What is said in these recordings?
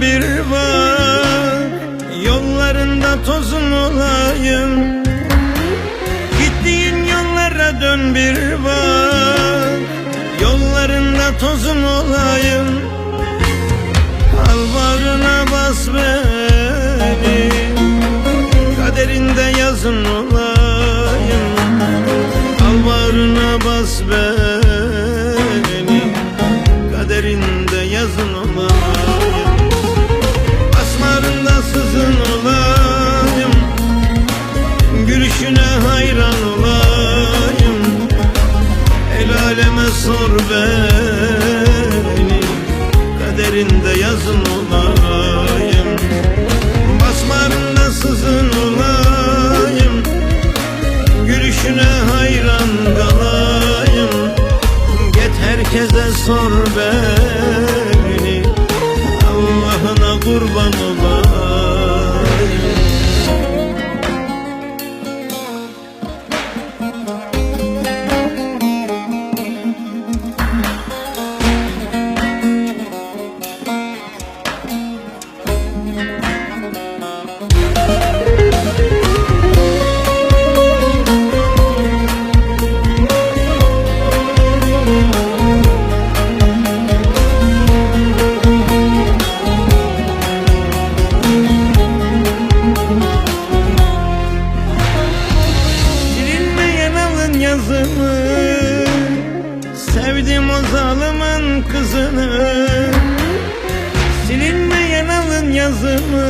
Bir bak Yollarında tozun olayım. Gittiğin yollara dön bir bak Yollarında tozun olayım. Al bağrına bas beni. Kaderinde yazın olayım. Sızın olayım Gülüşüne hayran olayım. El aleme sor beni. Kaderinde yazın olayım. Basmarında sızın olayım. Gülüşüne hayran kalayım. Get herkese sor beni. Allah'ına kurban olayım alın kızını Silinmeyen alın yazımı.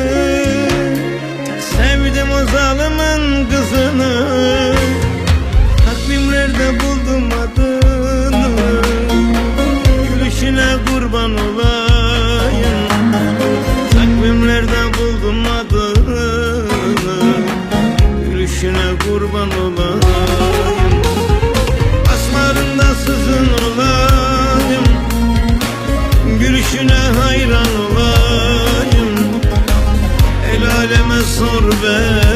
Sevdim o zalimin kızını Takvimlerde buldum adını. Gülüşüne kurban olur huzur ver.